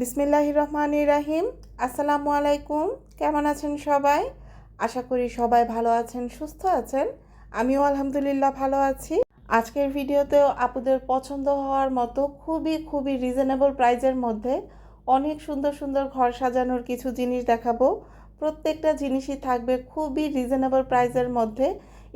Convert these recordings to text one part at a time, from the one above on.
বিসমিল্লাহ রহমান রাহিম। আসসালামু আলাইকুম। কেমন আছেন সবাই? আশা করি সবাই ভালো আছেন, সুস্থ আছেন। আমিও আলহামদুলিল্লাহ ভালো আছি। আজকের ভিডিওতেও আপুদের পছন্দ হওয়ার মতো খুবই খুবই রিজনেবল প্রাইজের মধ্যে অনেক সুন্দর সুন্দর ঘর সাজানোর কিছু জিনিস দেখাবো। প্রত্যেকটা জিনিসই থাকবে খুবই রিজনেবল প্রাইজের মধ্যে।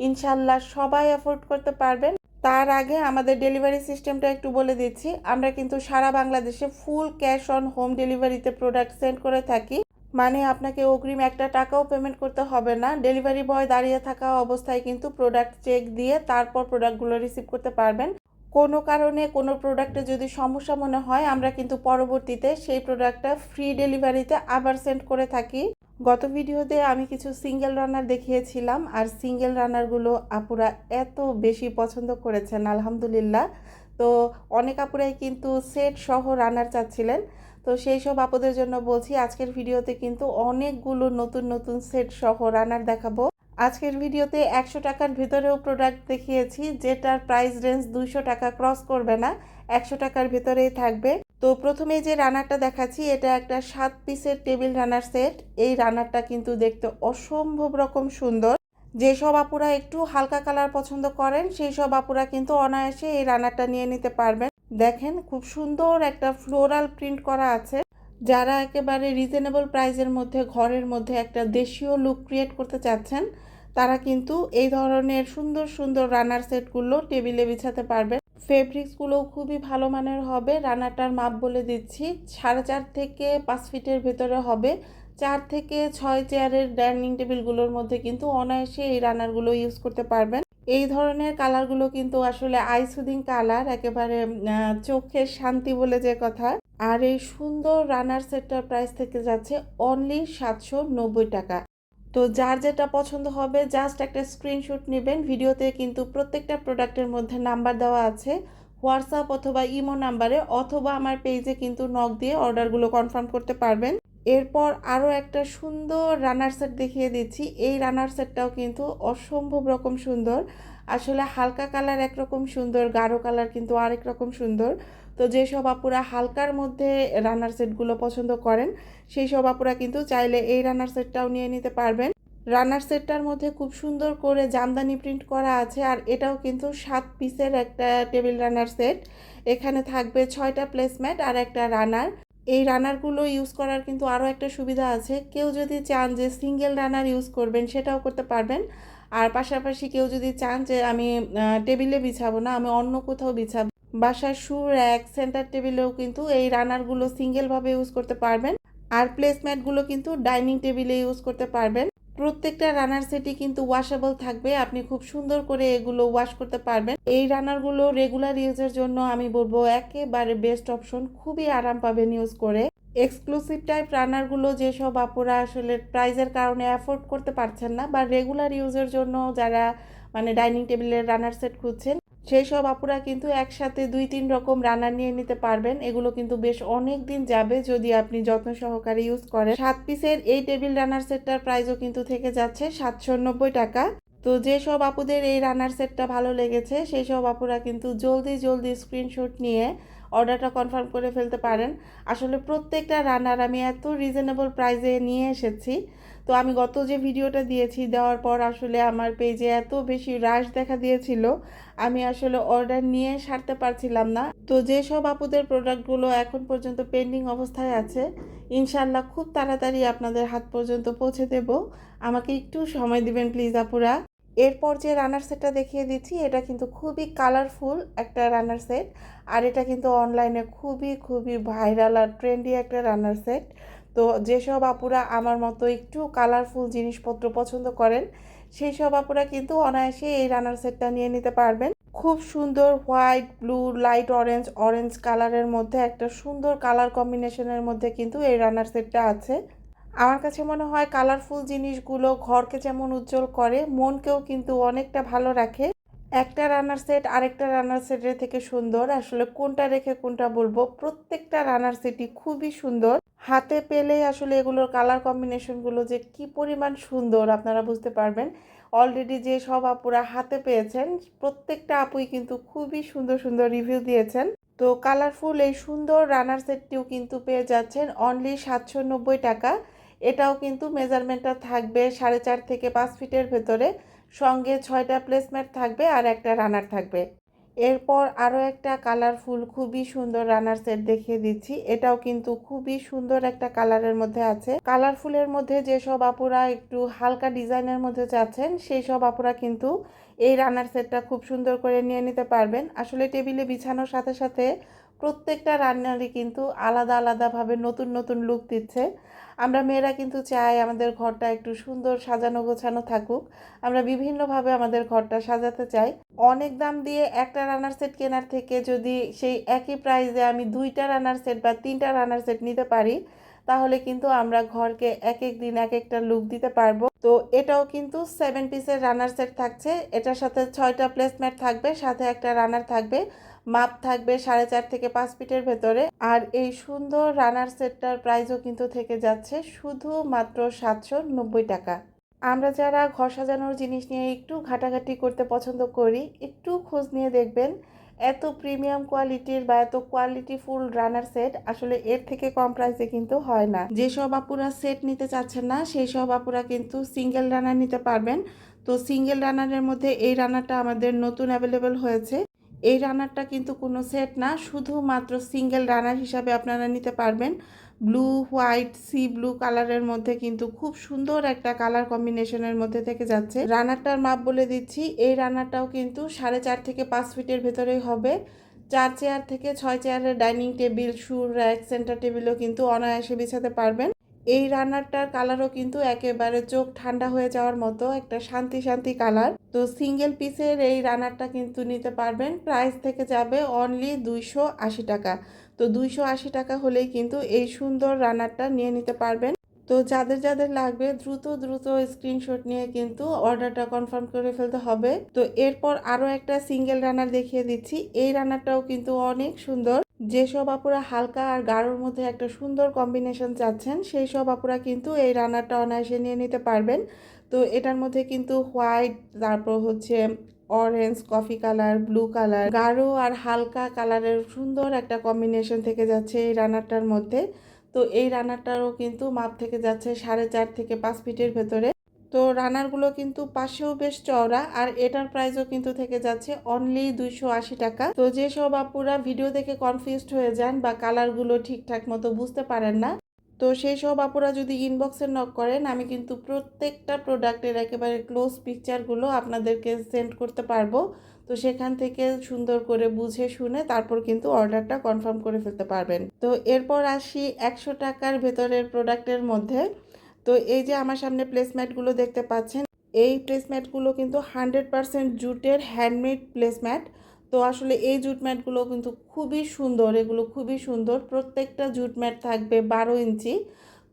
ইনশাল্লাহ সবাই অ্যাফোর্ড করতে পারবেন। তার আগে আমাদের ডেলিভারি সিস্টেমটা একটু বলে দিচ্ছি। আমরা কিন্তু সারা বাংলাদেশে ফুল ক্যাশ অন হোম ডেলিভারিতে প্রোডাক্ট সেন্ড করে থাকি। মানে আপনাকে অগ্রিম একটা টাকাও পেমেন্ট করতে হবে না। ডেলিভারি বয় দাঁড়িয়ে থাকা অবস্থায় কিন্তু প্রোডাক্ট চেক দিয়ে তারপর প্রোডাক্টগুলো রিসিভ করতে পারবেন। কোনো কারণে কোনো প্রোডাক্টে যদি সমস্যা মনে হয়, আমরা কিন্তু পরবর্তীতে সেই প্রোডাক্টটা ফ্রি ডেলিভারিতে আবার সেন্ড করে থাকি। গত ভিডিওতে আমি কিছু সিঙ্গেল রান্নার দেখিয়েছিলাম, আর সিঙ্গেল রান্নারগুলো আপুরা এত বেশি পছন্দ করেছেন, আলহামদুলিল্লাহ। তো অনেক আপুরাই কিন্তু সেট সহ রান্নার চাচ্ছিলেন। তো সেই সব আপুদের জন্য বলছি, আজকের ভিডিওতে কিন্তু অনেকগুলো নতুন নতুন সেট সহ রান্নার দেখাবো। আজকের ভিডিওতে একশো টাকার ভিতরেও প্রোডাক্ট দেখিয়েছি, যেটার প্রাইস রেঞ্জ দুইশো টাকা ক্রস করবে না। একশো টাকার ভিতরেই থাকবে। তো প্রথমে যে রানারটা দেখাচ্ছি, এটা একটা সাত পিসের টেবিল রানার সেট। এই রানারটা কিন্তু দেখতে অসম্ভব রকম সুন্দর। যেসব আপুরা একটু হালকা কালার পছন্দ করেন, সেই সব আপুরা কিন্তু অনায়াসে এই রানারটা নিয়ে নিতে পারবেন। দেখেন, খুব সুন্দর একটা ফ্লোরাল প্রিন্ট করা আছে। যারা একেবারে রিজনেবল প্রাইসের মধ্যে, ঘরের মধ্যে একটা দেশীয় লুক ক্রিয়েট করতে চাচ্ছেন, তারা কিন্তু এই ধরনের সুন্দর সুন্দর রানার সেটগুলো টেবিলে বিছাতে পারবেন। ফেব্রিক্সগুলোও খুবই ভালো মানের হবে। রানারটার মাপ বলে দিচ্ছি। সাড়ে চার থেকে পাঁচ ফিটের ভেতরে হবে। চার থেকে ছয় চেয়ারের ডাইনিং টেবিলগুলোর মধ্যে কিন্তু অনায়াসে এই রানারগুলো ইউজ করতে পারবেন। এই ধরনের কালারগুলো কিন্তু আসলে আই সুদিং কালার একেবারে চোখের শান্তি বলে যে কথা। আর এই সুন্দর রানার সেটটার প্রাইস থেকে যাচ্ছে অনলি সাতশো নব্বই টাকা। তো যার যেটা পছন্দ হবে জাস্ট একটা স্ক্রিনশট নেবেন। ভিডিওতে কিন্তু প্রত্যেকটা প্রোডাক্টের মধ্যে নাম্বার দেওয়া আছে। হোয়াটসঅ্যাপ অথবা ইমো নাম্বারে অথবা আমার পেজে কিন্তু নক দিয়ে অর্ডারগুলো কনফার্ম করতে পারবেন। এরপর আরও একটা সুন্দর রানার সেট দেখিয়ে দিচ্ছি। এই রানার সেটটাও কিন্তু অসম্ভব রকম সুন্দর। আসলে হালকা কালার একরকম সুন্দর, গাঢ় কালার কিন্তু আরেক রকম সুন্দর। তো যেসব আপুরা হালকার মধ্যে রানার সেটগুলো পছন্দ করেন, সেই সব আপুরা কিন্তু চাইলে এই রানার সেটটাও নিয়ে নিতে পারবেন। রানার সেটটার মধ্যে খুব সুন্দর করে জামদানি প্রিন্ট করা আছে আর এটাও কিন্তু সাত পিসের একটা টেবিল রানার সেট এখানে থাকবে ছয়টা প্লেসম্যাট আর একটা রানার এই রানারগুলো ইউজ করার কিন্তু আরও একটা সুবিধা আছে। কেউ যদি চান যে সিঙ্গেল রানার ইউজ করবেন, সেটাও করতে পারবেন। আর পাশাপাশি কেউ যদি চান যে আমি টেবিলে বিছাবো না, আমি অন্য কোথাও বিছাবো। বাসার শু র্যাক সেন্টার টেবিলেও কিন্তু এই রানারগুলো সিঙ্গেলভাবে ইউজ করতে পারবেন। আর প্লেসম্যাটগুলো কিন্তু ডাইনিং টেবিলে ইউজ করতে পারবেন। প্রত্যেকটা রানার সেটই কিন্তু ওয়াশেবল থাকবে। আপনি খুব সুন্দর করে এগুলো ওয়াশ করতে পারবেন। এই রানারগুলো রেগুলার ইউজের জন্য আমি বলব একেবারে বেস্ট অপশন খুবই আরাম পাবেন ইউজ করে। এক্সক্লুসিভ টাইপ রানারগুলো যেসব আপুরা আসলে প্রাইজের কারণে অ্যাফোর্ড করতে পারছেন না বা রেগুলার ইউজের জন্য যারা মানে ডাইনিং টেবিলের রানার সেট খুঁজছেন সেই সব আপুরা কিন্তু একসাথে দুই, তিন রকম রান্নার নিয়ে নিতে পারবেন। এগুলো কিন্তু বেশ অনেক দিন যাবে যদি আপনি যত্ন সহকারে ইউজ করেন। সাত পিসের এই টেবিল রানার সেটটার প্রাইসও কিন্তু থেকে যাচ্ছে সাতশো নব্বই টাকা। তো যেসব আপুদের এই রানার সেটটা ভালো লেগেছে, সেই সব আপুরা কিন্তু জলদি জলদি স্ক্রিনশট নিয়ে অর্ডারটা কনফার্ম করে ফেলতে পারেন। আসলে প্রত্যেকটা রান্নার আমি এত রিজনেবল প্রাইসে নিয়ে এসেছি। তো আমি গত যে ভিডিওটা দিয়েছি, দেওয়ার পর আসলে আমার পেজে এত বেশি রাশ দেখা দিয়েছিল, আমি আসলে অর্ডার নিয়ে সারতে পারছিলাম না। তো যেসব আপুদের প্রোডাক্টগুলো এখন পর্যন্ত পেন্ডিং অবস্থায় আছে ইনশাল্লাহ খুব তাড়াতাড়ি আপনাদের হাত পর্যন্ত পৌঁছে দেব। আমাকে একটু সময় দিবেন প্লিজ আপুরা। এরপর যে রানার সেটটা দেখিয়ে দিচ্ছি, এটা কিন্তু খুবই কালারফুল একটা রানার সেট আর এটা কিন্তু অনলাইনে খুবই খুবই ভাইরাল আর ট্রেন্ডি একটা রানার সেট তো যেসব আপুরা আমার মতো একটু কালারফুল জিনিসপত্র পছন্দ করেন সেই সব আপুরা কিন্তু অনায়াসে এই রানার সেটটা নিয়ে নিতে পারবেন। খুব সুন্দর white blue light orange orange কালারের মধ্যে একটা সুন্দর কালার কম্বিনেশনের মধ্যে কিন্তু এই রানার সেটটা আছে। আমার কাছে মনে হয় কালারফুল জিনিসগুলো ঘরকে যেমন উজ্জ্বল করে, মনকেও কিন্তু অনেকটা ভালো রাখে। একটা রানার সেট আরেকটা রানার সেটের থেকে সুন্দর। আসলে কোনটা রেখে কোনটা বলব? প্রত্যেকটা রানার সেটই খুবই সুন্দর। হাতে পেলেই আসলে এগুলোর কালার কম্বিনেশনগুলো যে কি পরিমাণ সুন্দর, আপনারা বুঝতে পারবেন। অলরেডি যে সব আপুরা হাতে পেয়েছেন, প্রত্যেকটা আপুই কিন্তু খুবই সুন্দর সুন্দর রিভিউ দিয়েছেন। তো কালারফুল এই সুন্দর রানার সেটটিও কিন্তু পেয়ে যাচ্ছেন অনলি সাতশো নব্বই টাকা। এটাও কিন্তু মেজারমেন্টটা থাকবে সাড়ে চার থেকে পাঁচ ফিটের ভেতরে। সঙ্গে ছয়টা প্লেসমেন্ট থাকবে আর একটা রানার থাকবে। এরপর আরও একটা কালারফুল খুবই সুন্দর রানার সেট দেখিয়ে দিচ্ছি। এটাও কিন্তু খুবই সুন্দর একটা কালারের মধ্যে আছে। কালারফুলের মধ্যে যেসব আপুরা একটু হালকা ডিজাইনের মধ্যে চাচ্ছেন সেই সব আপুরা কিন্তু এই রানার সেটটা খুব সুন্দর করে নিয়ে নিতে পারবেন। আসলে টেবিলে বিছানোর সাথে সাথে প্রত্যেকটা রান্নারই কিন্তু আলাদা আলাদাভাবে নতুন নতুন লুক দিচ্ছে। আমরা মেয়েরা কিন্তু চাই আমাদের ঘরটা একটু সুন্দর সাজানো গোছানো থাকুক। আমরা বিভিন্নভাবে আমাদের ঘরটা সাজাতে চাই। অনেক দাম দিয়ে একটা রানার সেট কেনার থেকে যদি সেই একই প্রাইসে আমি দুইটা রানার সেট বা তিনটা রানার সেট নিতে পারি তাহলে কিন্তু আমরা ঘরকে এক এক দিন এক একটা লুক দিতে পারব। তো এটাও কিন্তু সেভেন পিসের রানার সেট থাকছে। এটার সাথে ছয়টা প্লেসমেট থাকবে, সাথে একটা রানার থাকবে, মাপ থাকবে সাড়ে চার থেকে পাঁচ ফিটের ভেতরে। আর এই সুন্দর রানার সেটটার প্রাইসও কিন্তু থেকে যাচ্ছে শুধু মাত্র সাতশো নব্বই টাকা। আমরা যারা ঘর সাজানোর জিনিস নিয়ে একটু ঘাটাঘাটি করতে পছন্দ করি, একটু খোঁজ নিয়ে দেখবেন এত প্রিমিয়াম কোয়ালিটির বা এত কোয়ালিটি ফুল রানার সেট আসলে এর থেকে কম প্রাইসে কিন্তু হয় না। যেসব আপুরা সেট নিতে চাচ্ছেন না সেই সব আপুরা কিন্তু সিঙ্গেল রানার নিতে পারবেন। তো সিঙ্গেল রানারের মধ্যে এই রানারটা আমাদের নতুন অ্যাভেলেবেল হয়েছে। এই রানারটা কিন্তু কোনো সেট না, শুধুমাত্র সিঙ্গেল রানার হিসাবে আপনারা নিতে পারবেন। ব্লু হোয়াইট সি ব্লু কালারের মধ্যে কিন্তু খুব সুন্দর একটা কালার কম্বিনেশনের মধ্যে থেকে যাচ্ছে। রানারটার মাপ বলে দিচ্ছি। এই রানারটাও কিন্তু সাড়ে চার থেকে পাঁচ ফিটের ভেতরেই হবে। চার চেয়ার থেকে ছয় চেয়ারের dining table shoe rack centre টেবিলও কিন্তু অনায়াসে বিছাতে পারবেন। এই রান্নারটার কালারও কিন্তু একেবারে চোখ ঠান্ডা হয়ে যাওয়ার মতো একটা শান্তি শান্তি কালার তো সিঙ্গেল পিসের এই রান্নারটা কিন্তু নিতে পারবেন। প্রাইস থেকে যাবে অনলি দুইশো আশি টাকা। তো দুইশো আশি টাকা হলেই কিন্তু এই সুন্দর রানারটা নিয়ে নিতে পারবেন। তো যাদের যাদের লাগবে দ্রুত দ্রুত স্ক্রিনশট নিয়ে কিন্তু অর্ডারটা কনফার্ম করে ফেলতে হবে। তো এরপর আরও একটা সিঙ্গেল রানার দেখিয়ে দিচ্ছি। এই রানারটাও কিন্তু অনেক সুন্দর। যেসব আপুরা হালকা আর গাঢ়র মধ্যে একটা সুন্দর কম্বিনেশন চাচ্ছেন সেই সব আপুরা কিন্তু এই রানারটা অনায়াসে নিয়ে নিতে পারবেন। তো এটার মধ্যে কিন্তু হোয়াইট, তারপর হচ্ছে orange coffee colour blue colour গাঢ় আর হালকা কালারের সুন্দর একটা কম্বিনেশন থেকে যাচ্ছে এই রান্নারটার মধ্যে। তো এই রানারটারও কিন্তু মাপ থেকে যাচ্ছে সাড়ে চার থেকে পাঁচ ফিটের ভেতরে। তো রানারগুলো কিন্তু পাশেও বেশ চওড়া আর এটার প্রাইসও কিন্তু থেকে যাচ্ছে অনলি দুইশো আশি টাকা। তো যেসব আপুরা ভিডিও দেখে কনফিউজড হয়ে যান বা কালারগুলো ঠিকঠাক মতো বুঝতে পারেন না তো সেই সব আপুরা যদি ইনবক্সে নক করেন, আমি কিন্তু প্রত্যেকটা প্রোডাক্টের একেবারে ক্লোজ পিকচারগুলো আপনাদেরকে সেন্ড করতে পারব। তো সেখান থেকে সুন্দর করে বুঝে শুনে তারপর কিন্তু অর্ডারটা কনফার্ম করে ফেলতে পারবেন। তো এরপর আসি একশো টাকার ভেতরের প্রোডাক্টের মধ্যে। তো এই যে আমার সামনে প্লেসম্যাটগুলো দেখতে পাচ্ছেন, এই প্লেসম্যাটগুলো কিন্তু হান্ড্রেড পারসেন্ট জুটের হ্যান্ডমেড প্লেসম্যাট তো আসলে এই জুট ম্যাটগুলো কিন্তু খুবই সুন্দর, এগুলো খুবই সুন্দর। প্রত্যেকটা জুট ম্যাট থাকবে বারো ইঞ্চি,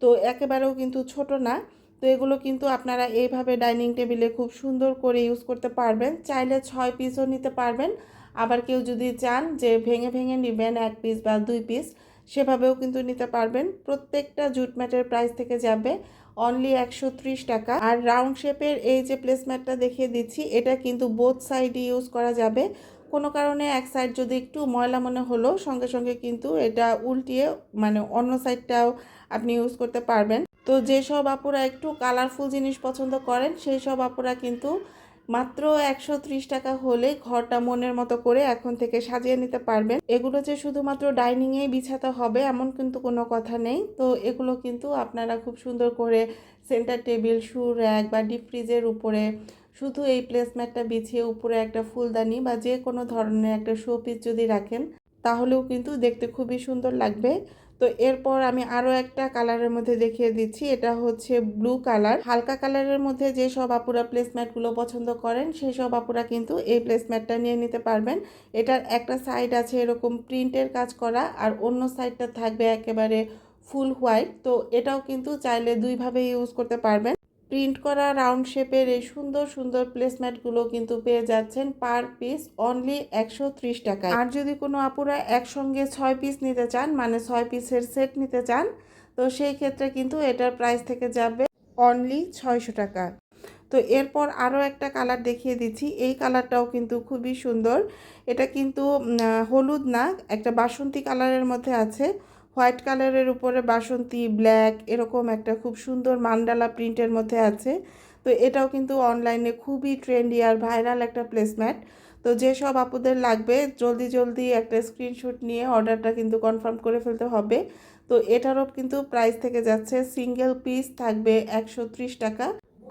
তো একেবারেও কিন্তু ছোট না। তো এগুলো কিন্তু আপনারা এইভাবে ডাইনিং টেবিলে খুব সুন্দর করে ইউজ করতে পারবেন। চাইলে ছয় পিসও নিতে পারবেন। আবার কেউ যদি চান যে ভেঙে ভেঙে নেবেন এক পিস বা দুই পিস, সেভাবেও কিন্তু নিতে পারবেন। প্রত্যেকটা জুট ম্যাটের প্রাইস থেকে যাবে অনলি একশো ত্রিশ টাকা। আর রাউন্ড শেপের এই যে প্লেসম্যাটটা দেখিয়ে দিচ্ছি, এটা কিন্তু বোথ সাইডে ইউজ করা যাবে। কোনো কারণে এক সাইড যদি একটু ময়লা মনে হলো, সঙ্গে সঙ্গে কিন্তু এটা উল্টিয়ে মানে অন্য সাইডটাও আপনি ইউজ করতে পারবেন। তো যেসব আপুরা একটু কালারফুল জিনিস পছন্দ করেন, সেই সব আপুরা কিন্তু মাত্র একশো ত্রিশ টাকা হলে ঘরটা মনের মতো করে এখন থেকে সাজিয়ে নিতে পারবেন। এগুলো যে শুধুমাত্র ডাইনিংয়েই বিছাতে হবে এমন কিন্তু কোনো কথা নেই। তো এগুলো কিন্তু আপনারা খুব সুন্দর করে সেন্টার টেবিল, শু র্যাক বা ডিপ ফ্রিজের উপরে। শুধু এই প্লেসম্যাটটা বিছিয়ে উপরে একটা ফুলদানি বা যে কোনো ধরনের একটা শো পিস যদি রাখেন, তাহলেও কিন্তু দেখতে খুবই সুন্দর লাগবে। তো এরপর আমি আরও একটা কালারের মধ্যে দেখিয়ে দিচ্ছি। এটা হচ্ছে ব্লু কালার। হালকা কালারের মধ্যে যে সব আপুরা প্লেসম্যাটগুলো পছন্দ করেন, সেই সব আপুরা কিন্তু এই প্লেসম্যাটটা নিয়ে নিতে পারবেন। এটার একটা সাইড আছে এরকম প্রিন্টের কাজ করা, আর অন্য সাইডটা থাকবে একেবারে ফুল হোয়াইট, তো এটাও কিন্তু চাইলে দুইভাবে ইউজ করতে পারবেন। প্রিন্ট করা রাউন্ড শেপের এই সুন্দর সুন্দর প্লেসমেন্টগুলো কিন্তু পেয়ে যাচ্ছেন পার পিস অনলি একশো ত্রিশ টাকায়। আর যদি কোনো আপুরা একসঙ্গে ছয় পিস নিতে চান মানে ছয় পিসের সেট নিতে চান, তো সেই ক্ষেত্রে কিন্তু এটার প্রাইস থেকে যাবে অনলি ছয়শো টাকা। তো এরপর আরও একটা কালার দেখিয়ে দিচ্ছি। এই কালারটাও কিন্তু খুবই সুন্দর। এটা কিন্তু হলুদ না, একটা বাসন্তী কালারের মধ্যে আছে। হোয়াইট কালারের উপরে বাসন্তী, ব্ল্যাক এরকম একটা খুব সুন্দর মান্ডালা প্রিন্টের মধ্যে আছে। তো এটাও কিন্তু অনলাইনে খুবই ট্রেন্ডি আর ভাইরাল একটা প্লেসম্যাট তো যেসব আপুদের লাগবে, জলদি জলদি একটা স্ক্রিনশট নিয়ে অর্ডারটা কিন্তু কনফার্ম করে ফেলতে হবে। তো এটারও কিন্তু প্রাইস থেকে যাচ্ছে, সিঙ্গেল পিস থাকবে একশো ত্রিশ টাকা।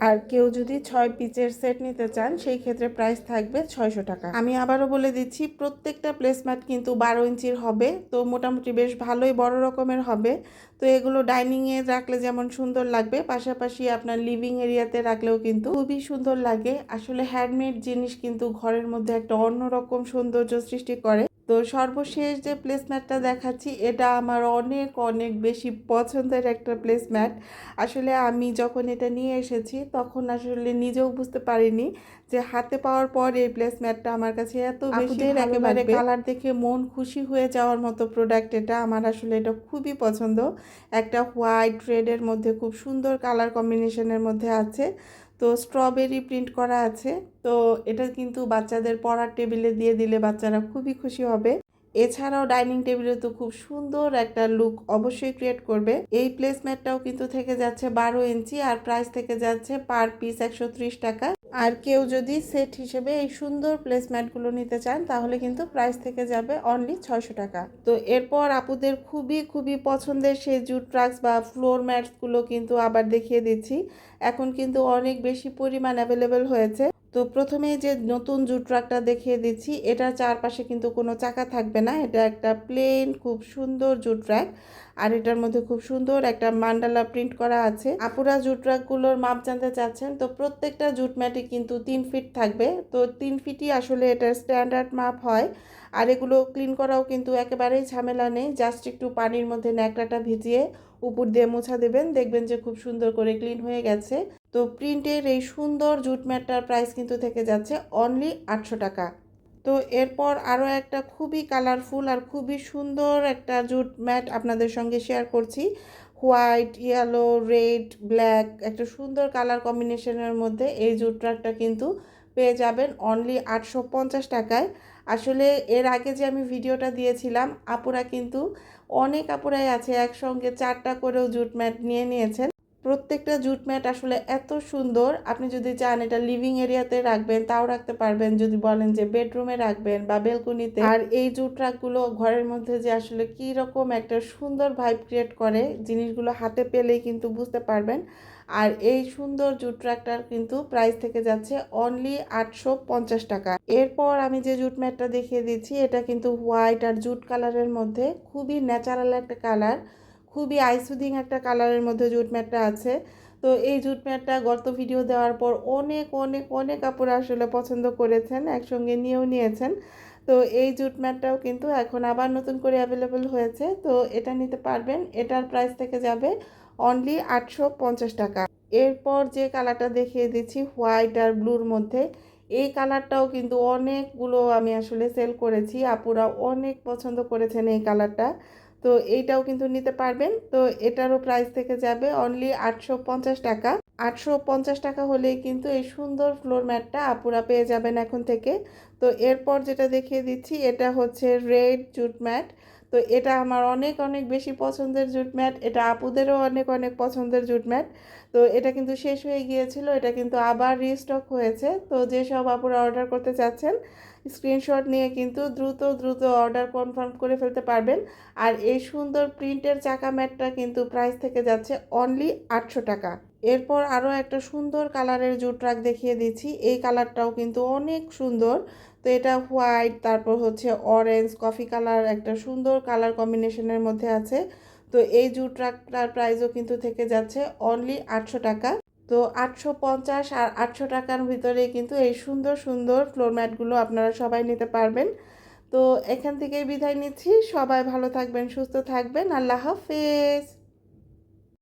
আর কেউ যদি ছয় পিচের সেট নিতে চান, সেই ক্ষেত্রে প্রাইস থাকবে ছয়শো টাকা। আমি আবারও বলে দিচ্ছি, প্রত্যেকটা প্লেসম্যাট কিন্তু বারো ইঞ্চির হবে, তো মোটামুটি বেশ ভালোই বড় রকমের হবে। তো এগুলো ডাইনিংয়ে রাখলে যেমন সুন্দর লাগবে, পাশাপাশি আপনার লিভিং এরিয়াতে রাখলেও কিন্তু খুবই সুন্দর লাগে। আসলে হ্যান্ডমেড জিনিস কিন্তু ঘরের মধ্যে একটা অন্যরকম সৌন্দর্য সৃষ্টি করে। তো সর্বশেষ যে প্লেসম্যাটটা দেখাচ্ছি এটা আমার অনেক অনেক বেশি পছন্দের একটা প্লেসম্যাট আসলে আমি যখন এটা নিয়ে এসেছি তখন আসলে নিজেও বুঝতে পারিনি যে হাতে পাওয়ার পর এই প্লেসম্যাটটা আমার কাছে এত বেশি একেবারে কালার দেখে মন খুশি হয়ে যাওয়ার মতো প্রোডাক্ট এটা আমার আসলে এটা খুবই পছন্দ। একটা হোয়াইট রেডের মধ্যে খুব সুন্দর কালার কম্বিনেশনের মধ্যে আছে। তো স্ট্রবেরি প্রিন্ট করা আছে। তো এটা কিন্তু বাচ্চাদের পড়ার টেবিলে দিয়ে দিলে বাচ্চারা খুবই খুশি হবে। এছাড়াও ডাইনিং টেবিলে তো খুব সুন্দর একটা লুক অবশ্যই ক্রিয়েট করবে। এই প্লেসম্যাটটাও কিন্তু থেকে যাচ্ছে বারো ইঞ্চি আর প্রাইস থেকে যাচ্ছে পার পিস একশো ত্রিশ টাকা। আর কেউ যদি সেট হিসেবে এই সুন্দর প্লেসম্যাটগুলো নিতে চান, তাহলে কিন্তু প্রাইস থেকে যাবে অনলি ছয়শো টাকা। তো এরপর আপুদের খুবই খুবই পছন্দের সেই জুট ট্রাক্স বা ফ্লোর ম্যাটসগুলো কিন্তু আবার দেখিয়ে দিচ্ছি। এখন কিন্তু অনেক বেশি পরিমাণ অ্যাভেলেবেল হয়েছে। তো প্রথমে যে নতুন জুট ট্রাকটা দেখিয়ে দিচ্ছি, এটার চারপাশে কিন্তু কোনো চাকা থাকবে না। এটা একটা প্লেন খুব সুন্দর জুট ট্র্যাক আর এটার মধ্যে খুব সুন্দর একটা মান্ডালা প্রিন্ট করা আছে। আপুরা জুট ট্র্যাকগুলোর মাপ জানতে চাচ্ছেন, তো প্রত্যেকটা জুট ম্যাটে কিন্তু তিন ফিট থাকবে। তো তিন ফিটই আসলে এটার স্ট্যান্ডার্ড মাপ হয়। আর এগুলো ক্লিন করাও কিন্তু একেবারেই ঝামেলা নেই। জাস্ট একটু পানির মধ্যে ন্যাকড়াটা ভিজিয়ে উপর দিয়ে মোছা দেবেন। দেখবেন যে খুব সুন্দর করে ক্লিন হয়ে গেছে। তো প্রিন্টের এই সুন্দর জুট ম্যাটটার প্রাইস কিন্তু থেকে যাচ্ছে অনলি আটশো টাকা। তো এরপর আরও একটা খুবই কালারফুল আর খুবই সুন্দর একটা জুট ম্যাট আপনাদের সঙ্গে শেয়ার করছি। হোয়াইট ইয়েলো রেড ব্ল্যাক একটা সুন্দর কালার কম্বিনেশনের মধ্যে এই জুট ট্রাকটা কিন্তু পেয়ে যাবেন অনলি আটশো পঞ্চাশ টাকায়। আসলে এর আগে যে আমি ভিডিওটা দিয়েছিলাম, আপুরা কিন্তু অনেক আপুরাই আছে একসঙ্গে চারটা করেও জুট ম্যাট নিয়ে নিয়েছেন। প্রত্যেকটা জুট ম্যাট আসলে এত সুন্দর। আপনি যদি চান এটা লিভিং এরিয়াতে রাখবেন, তাও রাখতে পারবেন। যদি বলেন যে বেডরুমে রাখবেন বা বেলকনিতে আর এই জুট ট্রাকগুলো ঘরের মধ্যে যে আসলে কি রকম একটা সুন্দর ভাইব ক্রিয়েট করে, জিনিসগুলো হাতে পেলেই কিন্তু বুঝতে পারবেন। আর এই সুন্দর জুট ট্রাকটার কিন্তু প্রাইস থেকে যাচ্ছে অনলি আটশো পঞ্চাশ টাকা। এরপর আমি যে জুট ম্যাটটা দেখিয়ে দিচ্ছি, এটা কিন্তু হোয়াইট আর জুট কালারের মধ্যে খুবই ন্যাচারাল একটা কালার খুবই আইসুদিং একটা কালারের মধ্যে জুট ম্যাটটা আছে। তো এই জুট ম্যাটটা গত ভিডিও দেওয়ার পর অনেক অনেক অনেক কাপড় আসলে পছন্দ করেছেন, একসঙ্গে নিয়েও নিয়েছেন। তো এই জুট ম্যাটটাও কিন্তু এখন আবার নতুন করে অ্যাভেলেবেল হয়েছে। তো এটা নিতে পারবেন, এটার প্রাইস থেকে যাবে অনলি আটশো পঞ্চাশ টাকা। এরপর যে কালারটা দেখিয়ে দিচ্ছি হোয়াইট আর ব্লুর মধ্যে, এই কালারটাও কিন্তু অনেকগুলো আমি আসলে সেল করেছি। আপুরা অনেক পছন্দ করেছেন এই কালারটা তো এইটাও কিন্তু নিতে পারবেন। তো এটারও প্রাইস থেকে যাবে অনলি আটশো পঞ্চাশ টাকা। আটশো পঞ্চাশ টাকা হলেই কিন্তু এই সুন্দর ফ্লোর ম্যাটটা আপুরা পেয়ে যাবেন এখন থেকে। তো এরপর যেটা দেখিয়ে দিচ্ছি, এটা হচ্ছে রেড জুট ম্যাট তো এটা আমার অনেক অনেক বেশি পছন্দের জুট ম্যাট এটা আপুদেরও অনেক অনেক পছন্দের জুট ম্যাট তো এটা কিন্তু শেষ হয়ে গিয়েছিল, এটা কিন্তু আবার রিস্টক হয়েছে। তো যেসব আপুরা অর্ডার করতে চাচ্ছেন স্ক্রিনশট নিয়ে কিন্তু দ্রুত দ্রুত অর্ডার কনফার্ম করে ফেলতে পারবেন। আর এই সুন্দর প্রিন্টের চাকা ম্যাটটা কিন্তু প্রাইস থেকে যাচ্ছে অনলি আটশো টাকা। এরপর আরও একটা সুন্দর কালারের জুট ট্রাক দেখিয়ে দিচ্ছি। এই কালারটাও কিন্তু অনেক সুন্দর। তো এটা হোয়াইট তারপর হচ্ছে অরেঞ্জ কফি কালার একটা সুন্দর কালার কম্বিনেশনের মধ্যে আছে। তো এই জুট ট্রাকটার প্রাইসও কিন্তু থেকে যাচ্ছে অনলি আটশো টাকা। তো আটশো পঞ্চাশ আর আটশো টাকার ভিতরে কিন্তু এই সুন্দর সুন্দর ফ্লোর ম্যাটগুলো আপনারা সবাই নিতে পারবেন। তো এখান থেকেই বিদায় নিচ্ছি। সবাই ভালো থাকবেন, সুস্থ থাকবেন। আল্লাহ হাফেজ।